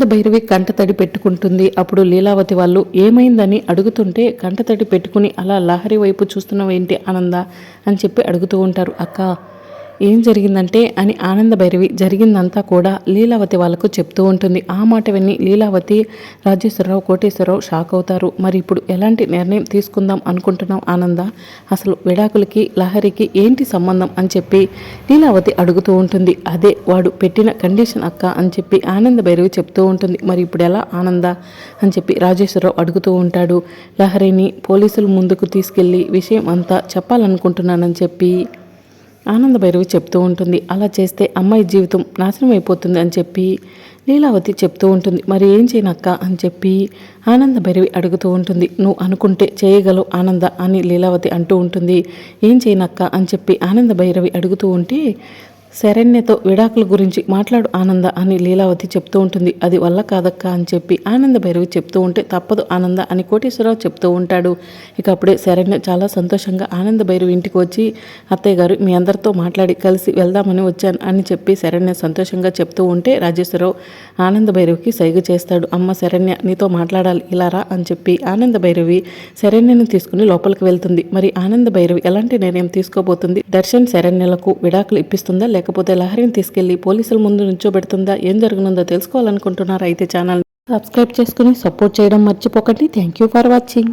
ఆనంద భైరవి కంటతడి పెట్టుకుంటుంది. అప్పుడు లీలావతి వాళ్ళు ఏమైందని? అడుగుతుంటే కంటతడి పెట్టుకుని అలా లహరి వైపు చూస్తున్నావేంటి ఆనంద? అని చెప్పి అడుగుతూ ఉంటారు. అక్క ఏం జరిగిందంటే అని ఆనంద భైరవి జరిగిందంతా కూడా లీలావతి వాళ్ళకు చెప్తూ ఉంటుంది. ఆ మాట విని లీలావతి రాజేశ్వరరావు కోటేశ్వరరావు షాక్ అవుతారు. మరి ఇప్పుడు ఎలాంటి నిర్ణయం తీసుకుందాం అనుకుంటున్నాం ఆనంద? అసలు విడాకులకి లహరికి ఏంటి సంబంధం అని చెప్పి లీలావతి అడుగుతూ ఉంటుంది. అదే వాడు పెట్టిన కండిషన్ అక్క అని చెప్పి ఆనంద భైరవి చెప్తూ ఉంటుంది. మరి ఇప్పుడు ఎలా ఆనంద అని చెప్పి రాజేశ్వరరావు అడుగుతూ ఉంటాడు. లహరిని పోలీసుల ముందుకు తీసుకెళ్ళి విషయం అంతా చెప్పాలనుకుంటున్నానని చెప్పి ఆనంద భైరవి చెప్తూ ఉంటుంది. అలా చేస్తే అమ్మాయి జీవితం నాశనం అయిపోతుంది అని చెప్పి లీలావతి చెప్తూ ఉంటుంది. మరి ఏం చేయనక్క అని చెప్పి ఆనంద భైరవి అడుగుతూ ఉంటుంది. నువ్వు అనుకుంటే చేయగలవు ఆనంద అని లీలావతి అంటూ ఉంటుంది. ఏం చేయనక్క అని చెప్పి ఆనంద భైరవి అడుగుతూ ఉంటే శరణ్యతో విడాకుల గురించి మాట్లాడు ఆనంద అని లీలావతి చెప్తూ ఉంటుంది. అది వల్ల కాదక్క అని చెప్పి ఆనంద భైరవి చెప్తూ ఉంటే తప్పదు ఆనంద అని కోటేశ్వరరావు చెప్తూ ఉంటాడు. ఇక అప్పుడే శరణ్య చాలా సంతోషంగా ఆనంద భైరవి ఇంటికి వచ్చి అత్తయ్య గారు మీ అందరితో మాట్లాడి కలిసి వెళ్దామని వచ్చాను అని చెప్పి శరణ్య సంతోషంగా చెప్తూ ఉంటే రాజేశ్వరరావు ఆనంద భైరవికి సైగ చేస్తాడు. అమ్మ శరణ్య నీతో మాట్లాడాలి ఇలా రా అని చెప్పి ఆనంద భైరవి శరణ్యను తీసుకుని లోపలికి వెళ్తుంది. మరి ఆనంద భైరవి ఎలాంటి నిర్ణయం తీసుకోబోతుంది? దర్శన్ శరణ్యలకు విడాకులు ఇప్పిస్తుందా లేకపోతే లహరిని తీసుకెళ్ళి పోలీసుల ముందు నుంచోబెడుతుందా ఏం జరగనుందో తెలుసుకోవాలనుకుంటున్నారా? అయితే ఛానల్ సబ్స్క్రైబ్ చేసుకుని సపోర్ట్ చేయడం మర్చిపోకండి. Thank you for watching